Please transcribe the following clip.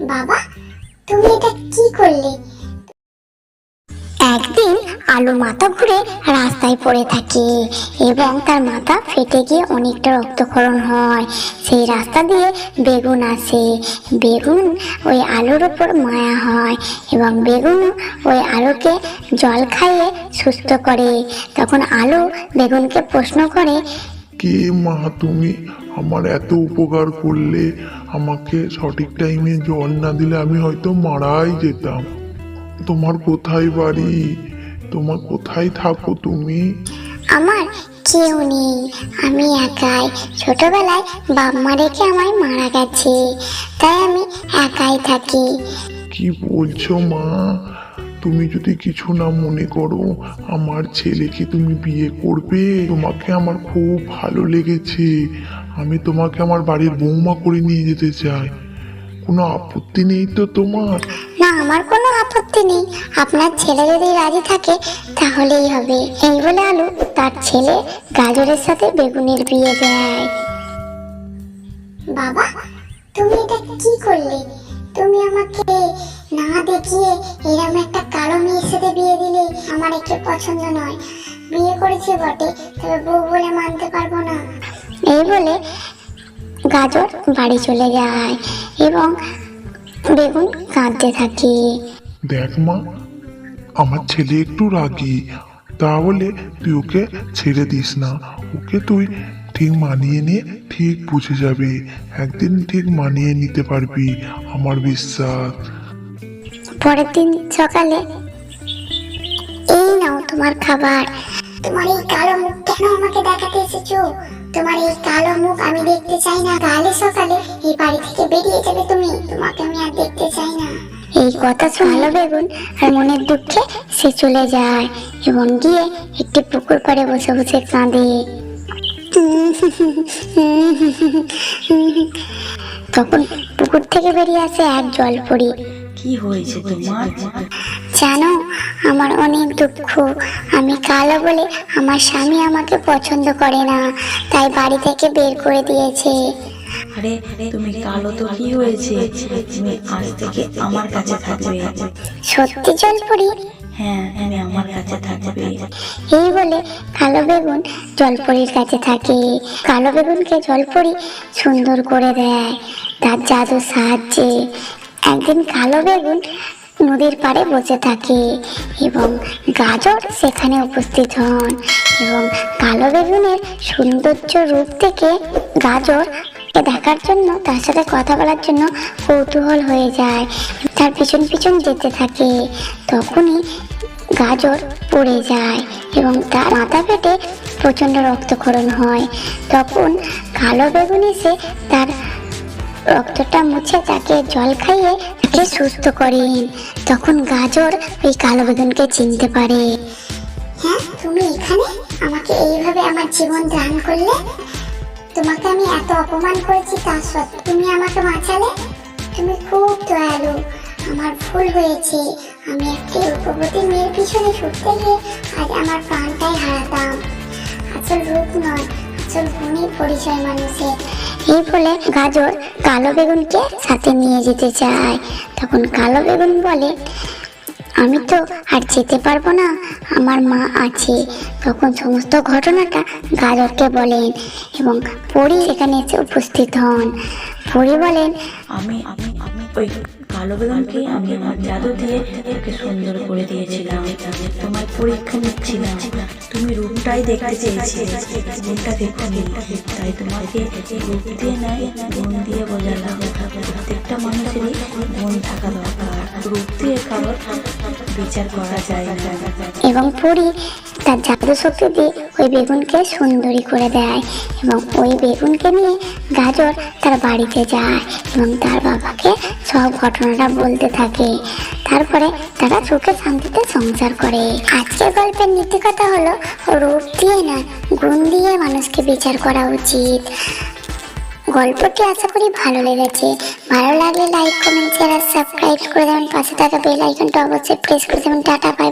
বাবা তুমি এটা কি করলে? একদিন আলু মাথা ঘুরে রাস্তায় পড়ে থাকে এবং তার মাথা ফেটে গিয়ে অনেকটা রক্তক্ষরণ হয়। সেই রাস্তা দিয়ে বেগুন আসে। বেগুন ওই আলুর উপর মায়া হয় এবং বেগুন ওই আলুকে জল খাইয়ে সুস্থ করে। তখন আলু বেগুনকে প্রশ্ন করে কে মা তুমি? আমার এত উপকার করলে আমাকে সঠিক টাইমে জল না দিলে আমি হয়তো মারাই যেতাম। তোমার কোথায় বাড়ি? তোমার কোথায় থাকো তুমি? আমার কেউ নেই। আমি একাই। ছোটবেলায় বাপ মা রেখে আমায় মারা গেছে। তাই আমি একাই থাকি। কি বলছো মা? তুমি যদি কিছু না মনে করো আমার ছেলেকে তুমি বিয়ে করবে। তোমাকে আমার খুব ভালো লেগেছে। আমি তোমাকে আমার বাড়ির বৌমা করে নিয়ে যেতে চাই। কোনো আপত্তি নেই তো তোমার? না, আমার কোনো আপত্তি নেই। আপনার ছেলে যদি রাজি থাকে, তাহলেই হবে। এই বলে আলু তার ছেলে গাজরের সাথে বেগুনের বিয়ে দেয়। বাবা, তুমি এটা কি করলে? তুমি আমাকে না দেখিয়ে এরকম একটা কালো মেয়ের সাথে বিয়ে দিলে আমার একটু পছন্দ নয়। বিয়ে করেছে বটে, তবে বউ বলে মানতে পারব না। এই বলে গাজর বাড়ি চলে যায় এবং বেগুন কাঁদতে থাকে। দেখ মা আমার ছেলে একটু রাগী তাহলে তুই ওকে ছেড়ে দিস না। ওকে তুই ঠিক মানিয়ে নিয়ে ঠিক বুঝে যাবে। একদিন ঠিক মানিয়ে নিতে পারবি আমার বিশ্বাস। পরের দিন সকালে এই নাও তোমার খাবার। তোমার এই কালো মুখ কেন আমাকে দেখাতে এসেছ? তোমার এই কালো মুখ আমি দেখতে চাই না। কালে সকালে এই বাড়ি থেকে বেরিয়ে যাবে তুমি। তোমাকে আমি আর দেখতে চাই না। এই কথা শুনলো বেগুন আর মনের দুঃখে সে চলে যায় এবং গিয়ে একটি পুকুর পাড়ে বসে বসে কাঁদে। তখন পুকুর থেকে বেরিয়ে আসে এক জলপরি। কি হয়েছে তোমার? জানো আমার অনেক দুঃখ। আমি কালো বলে আমার স্বামী আমাকে পছন্দ করে না তাই বাড়ি থেকে বের করে দিয়েছে। আরে তুমি কালো তো কি হয়েছে? তুমি আজ থেকে আমার কাছে থাকবে। সত্যি জলপরি? হ্যাঁ আমার কাছে থাকবে। এই বলে কালো বেগুন জলপরির কাছে থাকে। কালো বেগুনকে জলপরি সুন্দর করে দেয় তার জাদুর সাহায্যে। একদিন কালো বেগুন নদীর পাড়ে বসে থাকে এবং গাজর সেখানে উপস্থিত হন এবং কালো বেগুনের সৌন্দর্য রূপ থেকে গাজর দেখার জন্য, তার সাথে কথা বলার জন্য কৌতূহল হয়ে যায়। তার পিছন পিছন যেতে থাকে, তখনই গাজর পড়ে যায় এবং তার মাথা ফেটে প্রচণ্ড রক্তক্ষরণ হয়। তখন কালো বেগুন এসে তার রক্তটা মুছে তাকে জল খাইয়ে তাকে সুস্থ করেন। তখন গাজর ওই কালো বেগুনকে চিনতে পারে। হ্যাঁ তুমি এখানে? আমাকে এইভাবে আমার জীবন দান করলে? তোমাকে আমি এত অপমান করেছি তা সত্ত্বেও তুমি আমাকে বাঁচালে? তুমি খুব দয়ালু। আমার ভুল হয়েছে। আমি একটি রূপবতী মেয়ের পিছনে ছুটতে গিয়ে আজ আমার প্রাণটাই হারাতাম। আসল রূপ নয় আসল গুণই পরিচয় মানুষের এই বলে গাজর, কালো বেগুনকে সাথে নিয়ে যেতে চায়। তখন কালো বেগুন বলে, আমি তো আর যেতে পারব না, আমার মা আছে। তখন সমস্ত ঘটনাটা গাজরকে বলেন এবং পরি সেখানে এসে উপস্থিত হন। পরি বলেন আমি আমি ওই কালো আমি আমার জাদু দিয়ে ওকে সুন্দর করে দিয়েছিলাম। তোমার পরীক্ষা নিচ্ছিলাম। তুমি রূপটাই দেখতে চেয়েছিলে। রূপটা দেখনি তাই তোমাকে রূপ দিয়ে নয় গুণ দিয়ে বোঝালাম। প্রত্যেকটা মানুষেরই গুণ থাকা দরকার। রূপ দিয়ে কারোর বিচার করা যায় না। এবং পরি তার জাদু শক্তি দিয়ে ওই বেগুনকে সুন্দরী করে দেয় এবং ওই বেগুনকে নিয়ে গাজর তার বাড়িতে যায় এবং তার বাবাকে সব ঘটনাটা বলতে থাকে। তারপরে তারা সুখে শান্তিতে সংসার করে। আজকের গল্পের নীতি কথা হলো রূপ দিয়ে না গুণ দিয়ে মানুষকে বিচার করা উচিত। গল্পটি আশা করি ভালো লেগেছে। ভালো লাগলে লাইক কমেন্ট শেয়ার সাবস্ক্রাইব করে দেবেন। পাশে থাকা বেল আইকনটা অবশ্যই প্রেস করে দেবেন। Tata bye